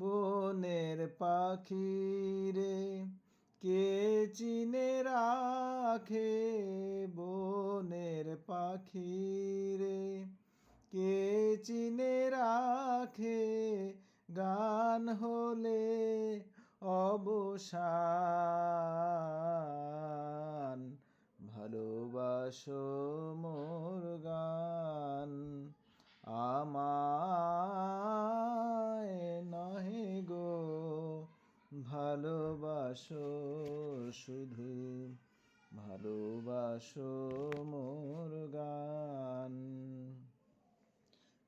বনের পাখি রে কে চিনে রাখে বনের পাখি রে কে চিনে রাখে গান হলে অবসান? ভালোবাসো মোর গান, আমায় ভালোবাসো, শুধু ভালোবাসো মোর গান।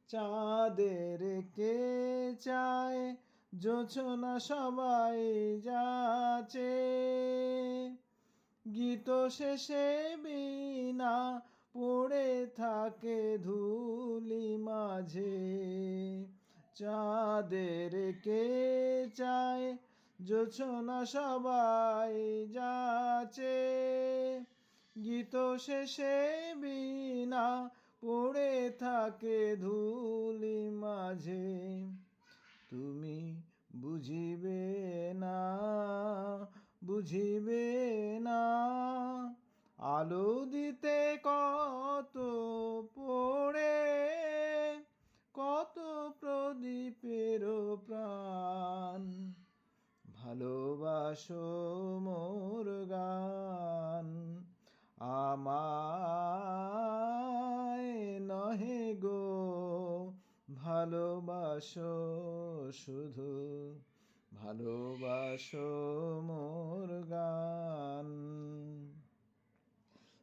চাঁদের কে চায় জোছনা সবাই যাচে। গীত শেষে বিনা পড়ে থাকে ধুলি মাঝে। চাঁদের কে চায় জোছনা সবাই যাচে। গীত শেষে বিনা পড়ে থাকে ধুলি মাঝে। তুমি বুঝিবে না বুঝিবে না। আলো দিতে ভালোবাসো মোর গান। আমায় নহে গো, ভালোবাসো শুধু, ভালোবাসো মোর গান।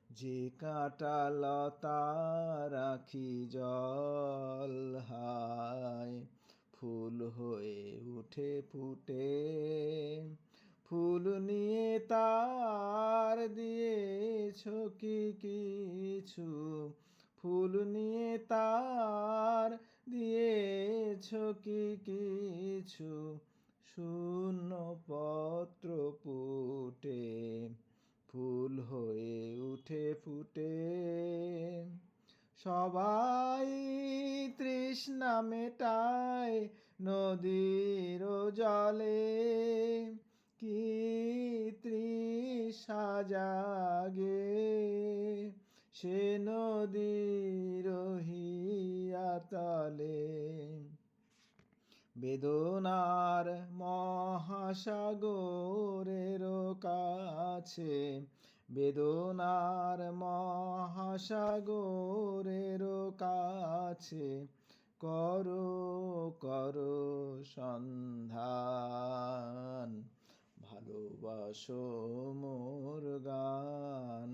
যে কাঁটা লতা রাখি জল হায় ফুল হয়ে উঠে ফুটে। ফুল নিয়ে তার দিয়েছ কি কিছু? ফুল নিয়ে তার দিয়েছ কি কিছু? শূন্য পত্র পুটে। ফুল হয়ে উঠে ফুটে। সবাই তৃষ্ণা মেটায় নদীর জলে, কি তৃষা জাগে সে নদীর হিয়াতলে বেদনার মহাসাগরের কাছে, বেদনার মহাসাগরের কাছে করো করো সন্ধান ভালোবাসো মোর গান